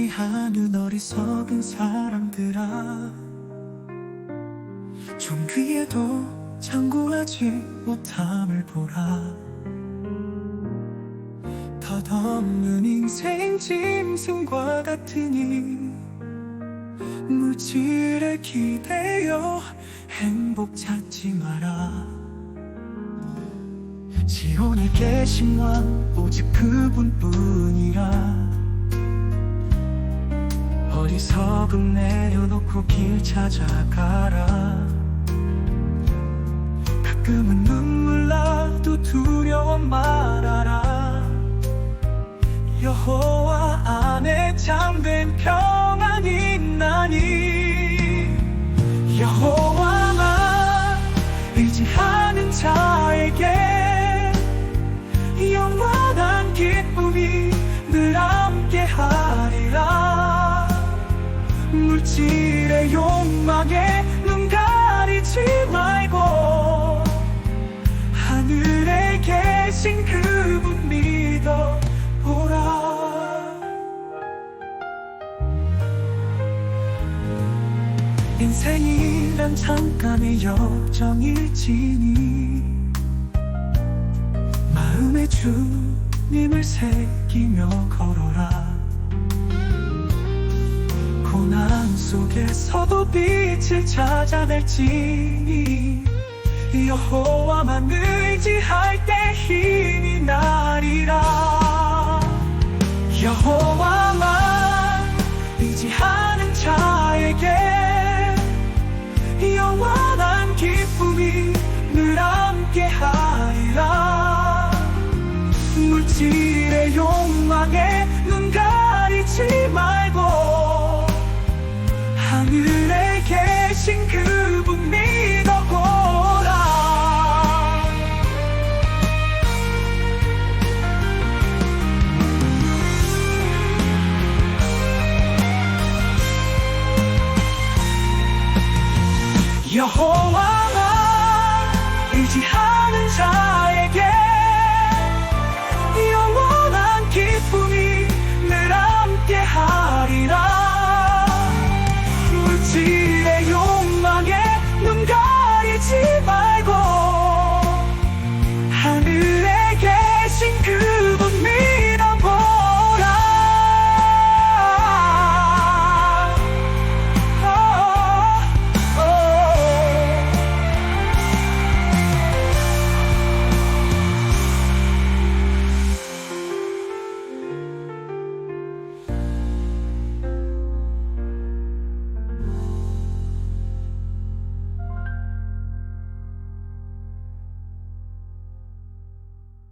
하는 어리석은 사람들아. 좀 귀에도 장구하지 못함을 보라. 덧없는 인생 짐승과 같으니 물질에 기대어 행복 찾지 마라. 지원에 계신 왕 오직 그분뿐이라 어리석음 내려놓고 길 찾아가라. 가끔은 눈물 나도 두려워 말아라. 여호와 안에 잠든 평안이 있나니. 여호와 물질의 욕망에 눈 가리지 말고 하늘에 계신 그분 믿어 보라. 인생이란 잠깐의 여정일지니 마음에 주님을 새기며 걸 고난 속에서도 빛을 찾아낼지니 여호와만 의지할 때 힘이 나리 要和我一起嗨！